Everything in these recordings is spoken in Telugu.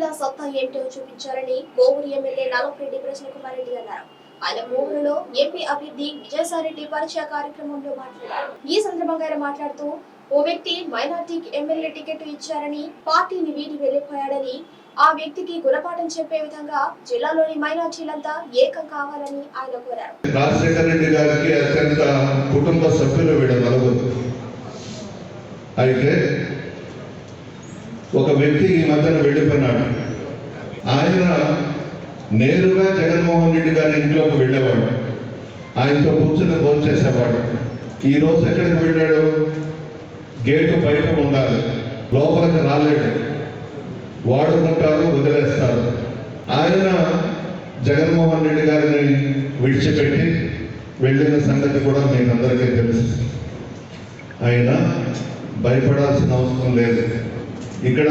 పార్టీల సత్తా ఏమిటో చూపించారని కోవూరు ఎమ్మెల్యే నలపరెడ్డి కృష్ణకుమార్ రెడ్డి అన్నారు. ఆయన మూవరులో ఎంపీ అభ్యర్థి విజయసాయిరెడ్డి పరిచయ కార్యక్రమంలో మాట్లాడారు. ఈ సందర్భంగా ఆయన మాట్లాడుతూ ఓ వ్యక్తి మైనార్టీకి ఎమ్మెల్యే టికెట్ ఇచ్చారని పార్టీని వీడి వెళ్ళిపోయాడని ఆ వ్యక్తికి గుణపాఠం చెప్పే విధంగా జిల్లాలోని మైనార్టీలంతా ఏకం కావాలని ఆయన కోరారు. రాజశేఖర రెడ్డి గారికి అత్యంత కుటుంబ సభ్యులు వీడ అయితే ఒక వ్యక్తి ఈ మధ్యన వెళ్ళిపోయినాడు. ఆయన నేరుగా జగన్మోహన్ రెడ్డి గారి ఇంట్లోకి వెళ్ళేవాడు. ఆయనతో కూర్చుని భోజనం చేసేవాడు. ఈరోజు ఎక్కడికి వెళ్ళాడు? గేటు బయట ఉండాలి. లోపలికి రాలేడు. వాడుకుంటారు వదిలేస్తారు. ఆయన జగన్మోహన్ రెడ్డి గారిని విడిచిపెట్టి వెళ్ళిన సంగతి కూడా మీకు అందరికీ తెలుసు. ఆయన భయపడాల్సిన అవసరం లేదు. ఇక్కడ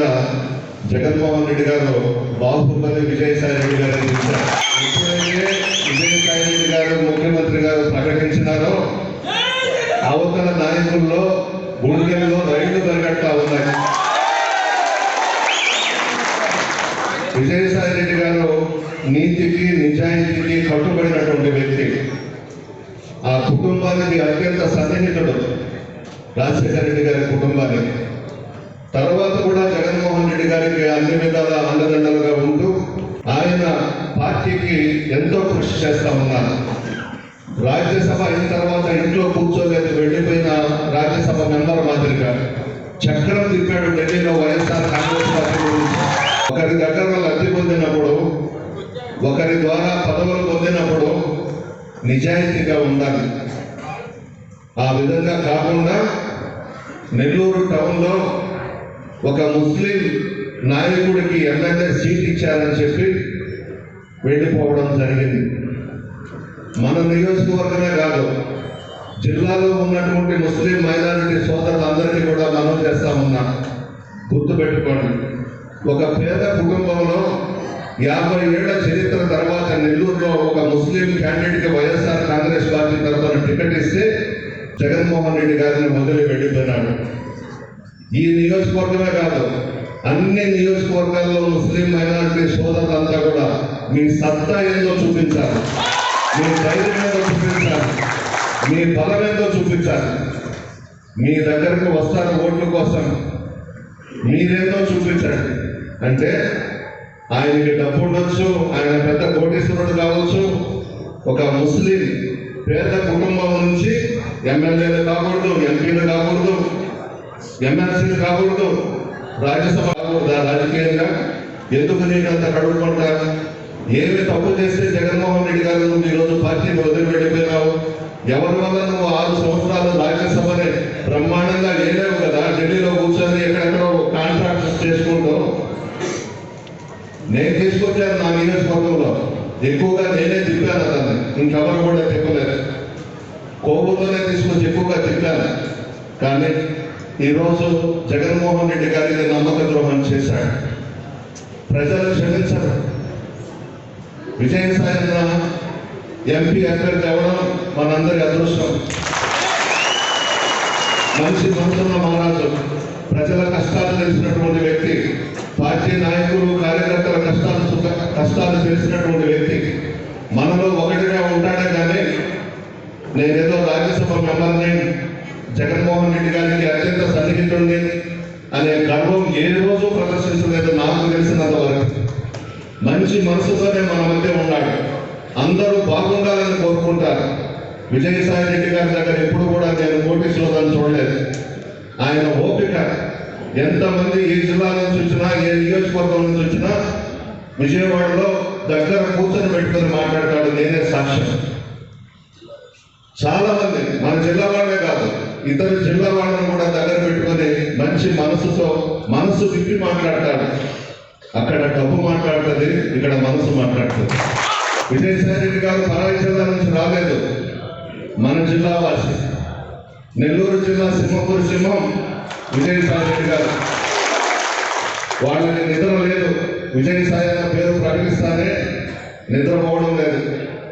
జగన్మోహన్ రెడ్డి గారు బాహుబలి విజయసాయి రెడ్డి గారు ఇచ్చారు ఎప్పుడైతే విజయసాయి రెడ్డి గారు ముఖ్యమంత్రి గారు ప్రకటించినారో అవతల నాయకుల్లో గుండెల్లో రైళ్ళు పరిగెడతా ఉన్నాయి. విజయసాయి రెడ్డి గారు నీతికి నిజాయితీకి కట్టుబడినటువంటి వ్యక్తి. ఆ కుటుంబానికి అత్యంత సన్నిహితుడు రాజశేఖర రెడ్డి గారి కుటుంబానికి. తర్వాత కూడా జగన్మోహన్ రెడ్డి గారికి అన్ని విధాల అండదండలుగా ఉంటూ ఆయన పార్టీకి ఎంతో కృషి చేస్తా ఉన్నారు. రాజ్యసభ అయిన తర్వాత ఇంట్లో కూర్చోలేదు వెళ్ళిపోయిన రాజ్యసభ మెంబర్ మాదిరిగా. చక్రం తిప్పాడు ఢిల్లీలో వైఎస్ఆర్ కాంగ్రెస్ పార్టీ గురించి. ఒకరి దగ్గర లబ్ధి పొందినప్పుడు ఒకరి ద్వారా పదవులు పొందినప్పుడు నిజాయితీగా ఉండాలి. ఆ విధంగా కాకుండా నెల్లూరు టౌన్లో ఒక ముస్లిం నాయకుడికి ఎమ్మెల్యే సీట్ ఇచ్చారని చెప్పి వెళ్ళిపోవడం జరిగింది. మన నియోజకవర్గమే కాదు జిల్లాలో ఉన్నటువంటి ముస్లిం మైనారిటీ సోదరులందరికీ కూడా మనం చేస్తా ఉన్నాం గుర్తుపెట్టుకోండి ఒక పేద కుటుంబంలో యాభై ఏళ్ళ చరిత్ర తర్వాత నెల్లూరులో ఒక ముస్లిం క్యాండిడేట్కి వైఎస్ఆర్ కాంగ్రెస్ పార్టీ తరఫున టికెట్ ఇస్తే జగన్మోహన్ రెడ్డి గారిని వదిలి వెళ్ళిపోయినాడు. ఈ నియోజకవర్గమే కాదు అన్ని నియోజకవర్గాల్లో ముస్లిం మైనారిటీ సోదరులంతా కూడా మీ సత్తా ఏందో చూపించాలి. మీ ధైర్యం ఏందో చూపించాలి. మీ బలం ఏందో చూపించాలి. మీ దగ్గరకు వస్తారు ఓట్ల కోసం. మీరేందో చూపించండి. అంటే ఆయనకి డబ్బు ఉండొచ్చు ఆయన పెద్ద కోటీశ్వరుడు కావచ్చు. ఒక ముస్లిం పేద కుటుంబం నుంచి ఎమ్మెల్యేలు కాకూడదు ఎంపీలు కాకూడదు. ఎమ్మెల్సీలు కాకూడదు. రాజ్యసభ రాజకీయంగా. ఎందుకు నేను అంత కడుగుకుంటా ఏమి తప్పు చేస్తే జగన్మోహన్ రెడ్డి గారు నువ్వు ఈరోజు పార్టీని వదిలి వెళ్ళిపోయినావు. ఎవరి వల్ల నువ్వు ఆరు సంవత్సరాలు రాజ్యసభని బ్రహ్మాండంగా లేలేవు కదా? ఢిల్లీలో కూర్చొని ఎక్కడెక్కడో కాంట్రాక్ట్స్ చేసుకుంటాం. నేను తీసుకొచ్చాను నా నియోజకవర్గంలో. ఎక్కువగా నేనే తిప్పాను అతన్ని. ఇంకెవరు కూడా తిప్పలేదు. కోవూరులోనే తీసుకొచ్చి ఎక్కువగా తిప్పాను. కానీ ఈరోజు జగన్మోహన్ రెడ్డి గారికి నమ్మక ద్రోహం చేశాడు ప్రజలు క్షమించరు. విజయసాయి ఎంపీ అభ్యర్థి అవ్వడం మనందరి అదృష్టం. మనిషి మనసున్న మహారాజు. ప్రజల కష్టాలు తెలిసినటువంటి వ్యక్తి. పార్టీ నాయకులు కార్యకర్తల కష్టాలు సుఖ కష్టాలు తెలిసినటువంటి వ్యక్తి. మనలో ఒకటిగా ఉంటాడే కానీ నేనేదో రాజ్యసభ మెంబర్ని జగన్మోహన్ రెడ్డి గారికి అత్యంత సన్నిహితుడిని అనే గర్వం ఏ రోజు ప్రదర్శించలేదు నాకు తెలిసినంత వరకు మంచి మనసుతోనే మన మధ్య ఉన్నాడు. అందరూ బాగుండాలని కోరుకుంటారు. విజయసాయి రెడ్డి గారి దగ్గర ఎప్పుడు కూడా నేను నోటీసులో చూడలేదు. ఆయన ఓపిక ఎంతమంది ఏ జిల్లా నుంచి వచ్చినా ఏ నియోజకవర్గం నుంచి వచ్చినా విజయవాడలో దగ్గర కూర్చొని పెట్టుకొని మాట్లాడతాడు నేనే సాక్ష్యం. చాలా మంది మన జిల్లా వాళ్ళే కాదు ఇతర జిల్లా వాళ్ళని కూడా దగ్గర పెట్టుకొని మంచి మనసుతో మనసు విప్పి మాట్లాడతాడు. అక్కడ డబ్బు మాట్లాడుతుంది ఇక్కడ మనసు మాట్లాడుతుంది. విజయసాయి రెడ్డి గారు పరాయి జిల్లా నుంచి రాలేదు. మన జిల్లా వాసి. నెల్లూరు జిల్లా సింహపూర్ సింహం విజయసాయి రెడ్డి గారు. వాళ్ళకి నిద్ర లేదు. విజయసాయి అన్న పేరు ప్రకటిస్తానే నిద్రపోవడం లేదు.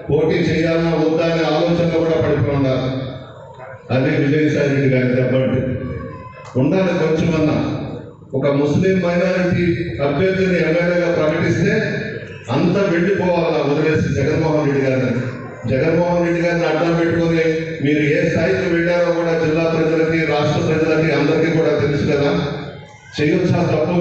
పోటీ చేయాలన్నా వద్దా అనే ఆలోచనలో కూడా పడిపోయి ఉండాలి. అదే విజయసాయి రెడ్డి గారి దెబ్బండి ఉండాలి కొంచెమన్నా ఒక ముస్లిం మైనారిటీ అభ్యర్థిని ఎమ్మెల్యేగా ప్రకటిస్తే అంతా వెళ్ళిపోవాలా వదిలేసి జగన్మోహన్ రెడ్డి గారిని. జగన్మోహన్ రెడ్డి గారిని అడ్డం పెట్టుకొని మీరు ఏ స్థాయికి వెళ్ళారో కూడా జిల్లా ప్రజలకి రాష్ట్ర ప్రజలకి అందరికీ కూడా తెలుసు కదా. చేయొచ్చా తప్పు?